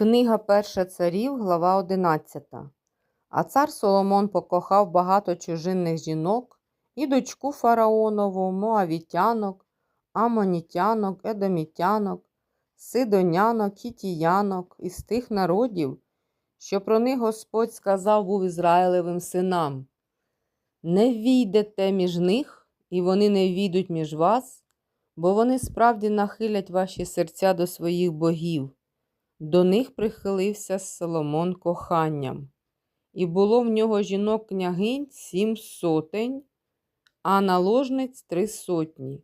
Книга Перша царів, глава 11. А цар Соломон покохав багато чужинних жінок і дочку фараонову, моавітянок, амонітянок, едомітянок, сидонянок, кітіянок із тих народів, що про них Господь сказав був Ізраїлевим синам. Не війдете між них, і вони не війдуть між вас, бо вони справді нахилять ваші серця до своїх богів. До них прихилився Соломон коханням, і було в нього жінок княгинь сім сотень, а наложниць три сотні.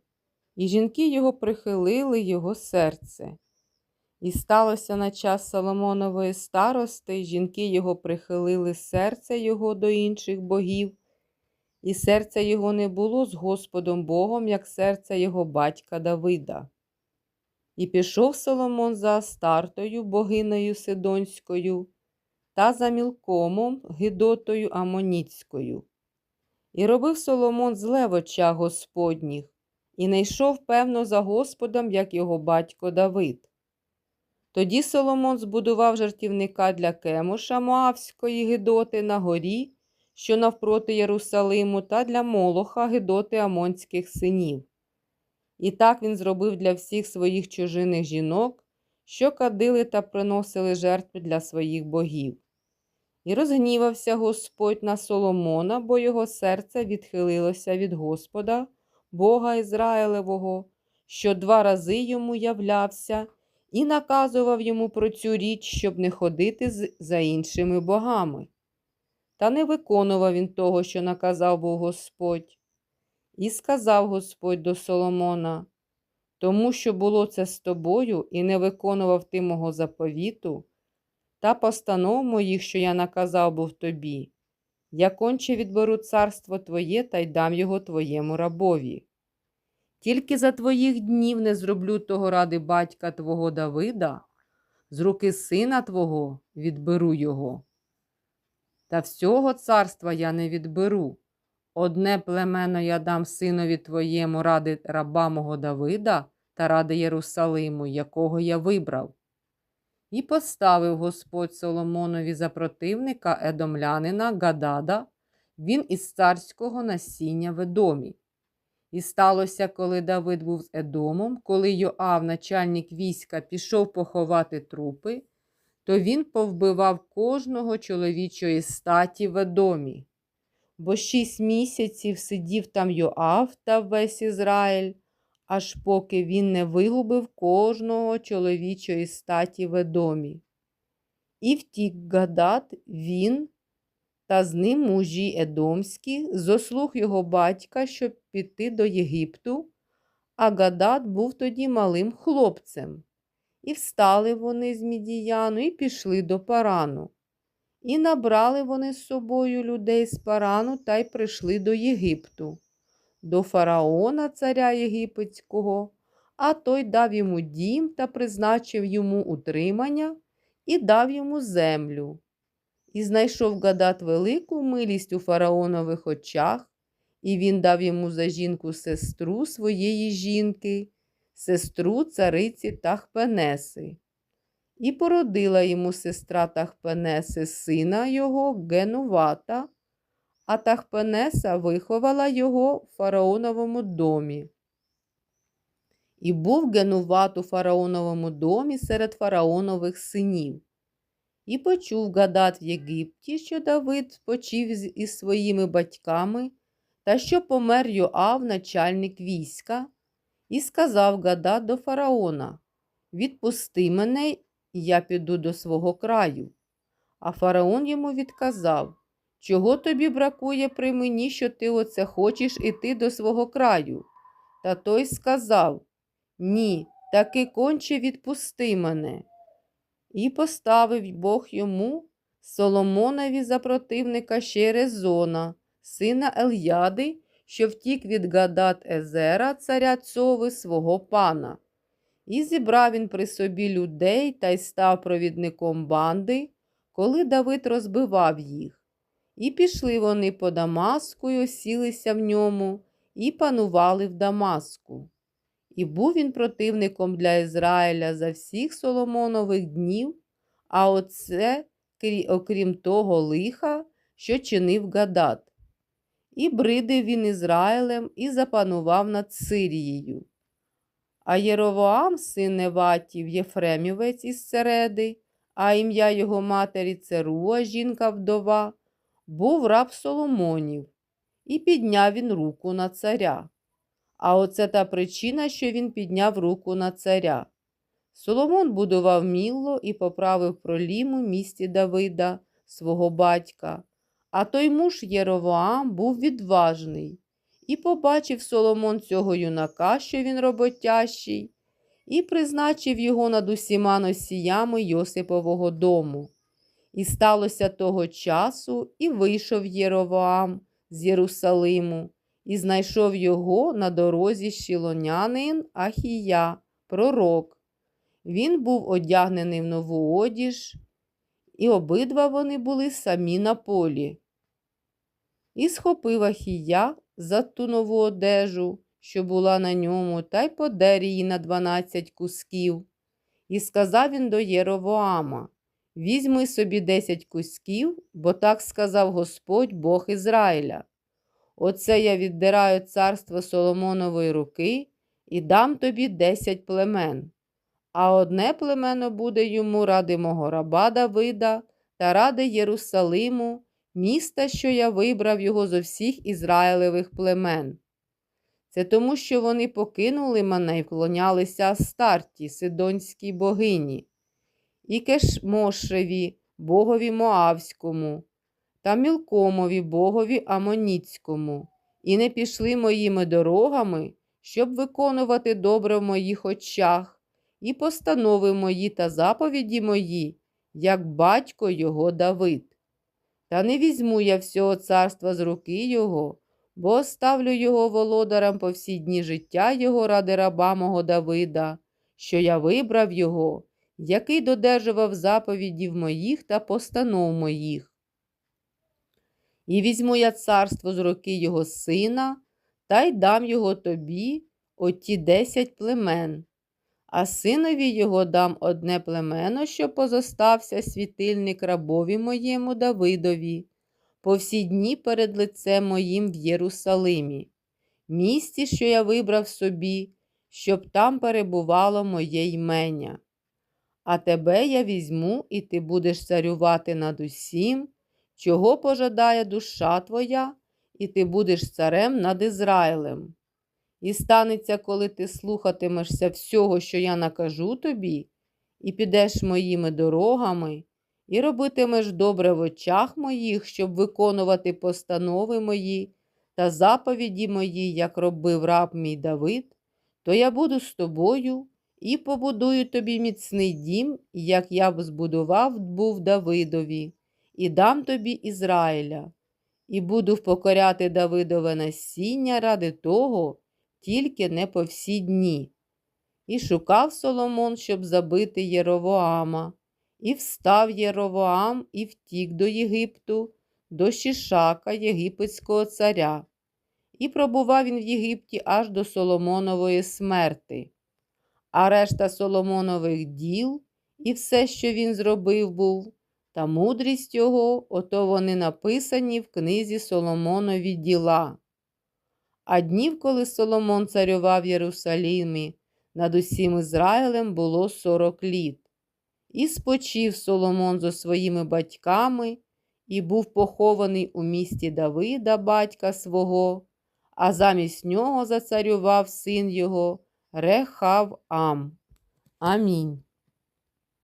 І жінки його прихилили його серце. І сталося на час Соломонової старости, жінки його прихилили серце його до інших богів, і серце його не було з Господом Богом, як серце його батька Давида. І пішов Соломон за Астартою, богинею Сидонською, та за Мілкомом, Гидотою Амоніцькою. І робив Соломон зле в очах Господніх, і не йшов, певно, за Господом, як його батько Давид. Тоді Соломон збудував жартівника для Кемуша Моавської Гидоти на горі, що навпроти Єрусалиму, та для Молоха Гидоти Амонських синів. І так він зробив для всіх своїх чужиних жінок, що кадили та приносили жертви для своїх богів. І розгнівався Господь на Соломона, бо його серце відхилилося від Господа, Бога Ізраїлевого, що два рази йому являвся, і наказував йому про цю річ, щоб не ходити за іншими богами. Та не виконував він того, що наказав був Господь. І сказав Господь до Соломона, тому що було це з тобою, і не виконував ти мого заповіту, та постанов моїх, що я наказав був тобі, я конче відберу царство твоє та й дам його твоєму рабові. Тільки за твоїх днів не зроблю того ради батька твого Давида, з руки сина твого відберу його. Та всього царства я не відберу. Одне племено я дам синові твоєму ради раба мого Давида та ради Єрусалиму, якого я вибрав. І поставив Господь Соломонові за противника едомлянина Гадада, він із царського насіння в Едомі. І сталося, коли Давид був з Едомом, коли Йоав, начальник війська, пішов поховати трупи, то він повбивав кожного чоловічої статі в Едомі бо шість місяців сидів там Йоав та весь Ізраїль, аж поки він не вигубив кожного чоловічої статі в Едомі. І втік Гадат він та з ним мужі Едомські, зослуг його батька, щоб піти до Єгипту, а Гадат був тоді малим хлопцем. І встали вони з Мідіяну і пішли до Парану. І набрали вони з собою людей з парану та й прийшли до Єгипту, до фараона, царя Єгипетського, а той дав йому дім та призначив йому утримання і дав йому землю. І знайшов Гадат велику милість у фараонових очах, і він дав йому за жінку сестру своєї жінки, сестру цариці Тахпенеси. І породила йому сестра Тахпенеси сина його Генувата, а Тахпенеса виховала його в фараоновому домі. І був Генуват у фараоновому домі серед фараонових синів. І почув Гадат в Єгипті, що Давид спочив із своїми батьками, та що помер Йоав, начальник війська, і сказав Гадат до фараона Відпусти мене я піду до свого краю. А фараон йому відказав Чого тобі бракує при мені, що ти оце хочеш іти до свого краю? Та той сказав Ні, таки конче відпусти мене. І поставив Бог йому Соломонові за противника ще Резона, сина Ельяди, що втік від Гадат Езера, царя цови свого пана. І зібрав він при собі людей та й став провідником банди, коли Давид розбивав їх. І пішли вони по Дамаску й осілися в ньому, і панували в Дамаску. І був він противником для Ізраїля за всіх Соломонових днів, а оце, окрім того лиха, що чинив Гадат. І бридив він Ізраїлем і запанував над Сирією. А Єровоам, син Неватів, Єфремівець із Середи, а ім'я його матері Церуа, жінка вдова, був раб Соломонів, і підняв він руку на царя. А оце та причина, що він підняв руку на царя. Соломон будував мілло і поправив проліму в місті Давида, свого батька. А той муж Єровоам був відважний. І побачив Соломон цього юнака, що він роботящий, і призначив його над усіма носіями Йосипового дому. І сталося того часу, і вийшов Єровоам з Єрусалиму, і знайшов його на дорозі щілонянин Ахія, пророк. Він був одягнений в нову одіж, і обидва вони були самі на полі. І схопив Ахія за ту нову одежу, що була на ньому, та й подер її на дванадцять кусків. І сказав він до Єровоама: Візьми собі десять кусків, бо так сказав Господь Бог Ізраїля. Оце я віддираю царство Соломонової руки і дам тобі десять племен. А одне племено буде йому ради мого раба Давида та ради Єрусалиму, міста, що я вибрав його зо всіх Ізраїлевих племен. Це тому, що вони покинули мене і вклонялися Астарті, Сидонській богині, і Кешмошеві, богові Моавському, та Мілкомові, богові Амоніцькому, і не пішли моїми дорогами, щоб виконувати добре в моїх очах, і постанови мої та заповіді мої, як батько його Давид. Та не візьму я всього царства з руки його, бо оставлю його володарем по всі дні життя його ради раба мого Давида, що я вибрав його, який додержував заповідів моїх та постанов моїх. І візьму я царство з руки його сина, та й дам його тобі, оті десять племен, а синові його дам одне племено, що позостався світильник рабові моєму Давидові, по всі дні перед лицем моїм в Єрусалимі, місті, що я вибрав собі, щоб там перебувало моє ймення. А тебе я візьму, і ти будеш царювати над усім, чого пожадає душа твоя, і ти будеш царем над Ізраїлем. І станеться, коли ти слухатимешся всього, що я накажу тобі, і підеш моїми дорогами, і робитимеш добре в очах моїх, щоб виконувати постанови мої та заповіді мої, як робив раб мій Давид, то я буду з тобою і побудую тобі міцний дім, як я б збудував був Давидові, і дам тобі Ізраїля, і буду впокоряти Давидове насіння ради того, тільки не по всі дні. І шукав Соломон, щоб забити Єровоама. І встав Єровоам і втік до Єгипту, до Шішака, єгипетського царя. І пробував він в Єгипті аж до Соломонової смерти. А решта Соломонових діл і все, що він зробив був, та мудрість його, ото вони написані в книзі Соломонові діла. А днів, коли Соломон царював в Єрусалімі, над усім Ізраїлем було сорок літ. І спочив Соломон зо своїми батьками, і був похований у місті Давида, батька свого, а замість нього зацарював син його Рехав Ам. Амінь.